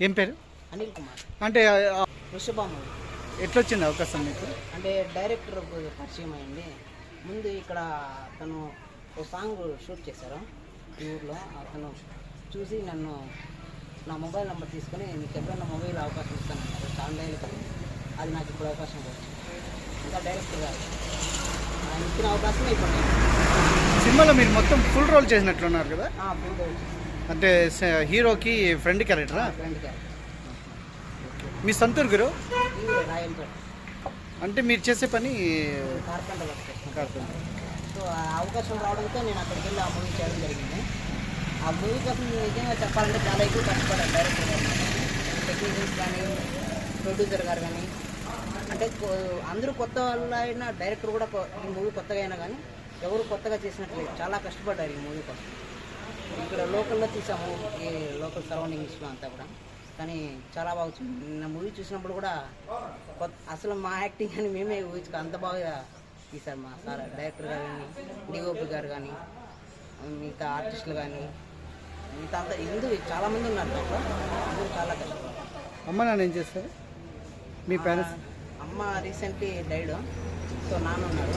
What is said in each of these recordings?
ఏం పేరు? అనిల్ కుమార్. అంటే ఆ, వృషభామ ఎట్లొచ్చింది అవకాశం మీకు? అంటే డైరెక్టర్ పరిచయం అయింది. ముందు ఇక్కడ అతను ఒక సాంగ్ షూట్ చేశారు ఈ ఊర్లో. అతను చూసి నన్ను నా మొబైల్ నెంబర్ తీసుకొని నీకు ఎప్పుడైనా మొబైల్ అవకాశం కదా అది నాకు ఇప్పుడు అవకాశం ఇంకా డైరెక్టర్ గారు ఆయన ఇచ్చిన అవకాశం ఇప్పుడు సినిమాలో మీరు మొత్తం ఫుల్ రోల్ చేసినట్లున్నారు కదా? ఫుల్ అంటే స- హీరోకి ఫ్రెండ్ క్యారెక్టరా ఫ్రెండ్ గారు మీ సొంతూరు గురు? అంటే మీరు చేసే పని కార్పెంటర్ కార్పెంటర్. సో అవకాశం రావడంతో నేను అక్కడికి వెళ్ళి ఆ మూవీ చేయడం జరిగింది. ఆ మూవీ కోసం నిజంగా చెప్పాలంటే చాలా ఎక్కువ కష్టపడ్డాను. డైరెక్టర్ టెక్నీషియన్స్ కానీ ప్రొడ్యూసర్ గారు కానీ అంటే అందరూ కొత్త వాళ్ళు అయినా డైరెక్టర్ కూడా ఈ మూవీ కొత్తగా అయినా కానీ ఎవరు కొత్తగా చేసినట్లేదు చాలా కష్టపడ్డారు ఈ మూవీ కోసం ఇక్కడ లోకల్లో తీసాము ఈ లోకల్ సరౌండింగ్స్లో అంతా కూడా. కానీ చాలా బాగా వచ్చింది. నిన్న మూవీ చూసినప్పుడు కూడా కొత్త అసలు మా యాక్టింగ్ అని మేమే ఊహించుకో అంత బాగా తీశారు మా సార్ డైరెక్టర్ గారు కానీ డిఓపి గారు కానీ మిగతా ఆర్టిస్టులు కానీ మిగతా అంతా ఇందు చాలామంది ఉన్నారు దాంట్లో. అందరూ చాలా కష్టపడ్డారు. అమ్మ నాన్న ఏం చేస్తారు? మీ పేరెంట్స్ అమ్మ రీసెంట్లీ డైడ్ సో నాన్న ఉన్నారు.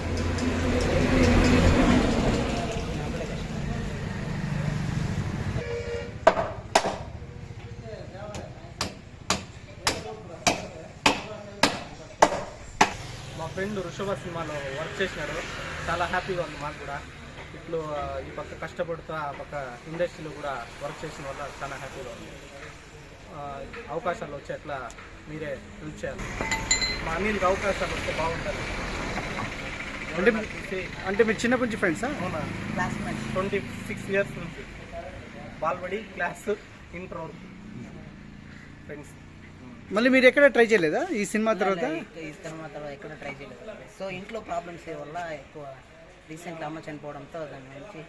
మా ఫ్రెండ్ ఋషభ సినిమాలో వర్క్ చేసినాడు. చాలా హ్యాపీగా ఉంది మాకు కూడా. ఇట్లు ఈ పక్క కష్టపడుతూ ఆ పక్క ఇండస్ట్రీలో కూడా వర్క్ చేసిన వల్ల చాలా హ్యాపీగా ఉంది. అవకాశాలు వచ్చేట్లా మీరే హెల్ప్ చేయాలి. మా అనిల్కి అవకాశాలు వస్తే బాగుంటుంది. అంటే అంటే మీరు చిన్నప్పటి నుంచి ఫ్రెండ్సా అవునా? క్లాస్మేట్స్ ట్వంటీ సిక్స్ ఇయర్స్ నుంచి. బాల్బడి క్లాస్ ఇంటర్ ఫ్రెండ్స్ మళ్ళీ మీరు ఎక్కడ ట్రై చేయలేదా? ఈ సినిమా తర్వాత? ఈ తర్వాత ఎక్కడ ట్రై చేయలేదు. సో ఇంట్లో ప్రాబ్లమ్స్ వల్ల ఎక్కువ రీసెంట్ అమ్మ చనిపోవడంతో దాని నుంచి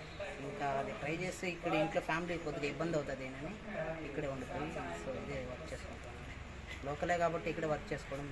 ఇంకా అది ట్రై చేస్తే ఇక్కడ ఇంట్లో ఫ్యామిలీ కొద్దిగా ఇబ్బంది అవుతుంది అని ఇక్కడే ఉండిపోయి సో ఇదే వర్క్ చేసుకుంటాను లోకలే కాబట్టి ఇక్కడ వర్క్ చేసుకోవడం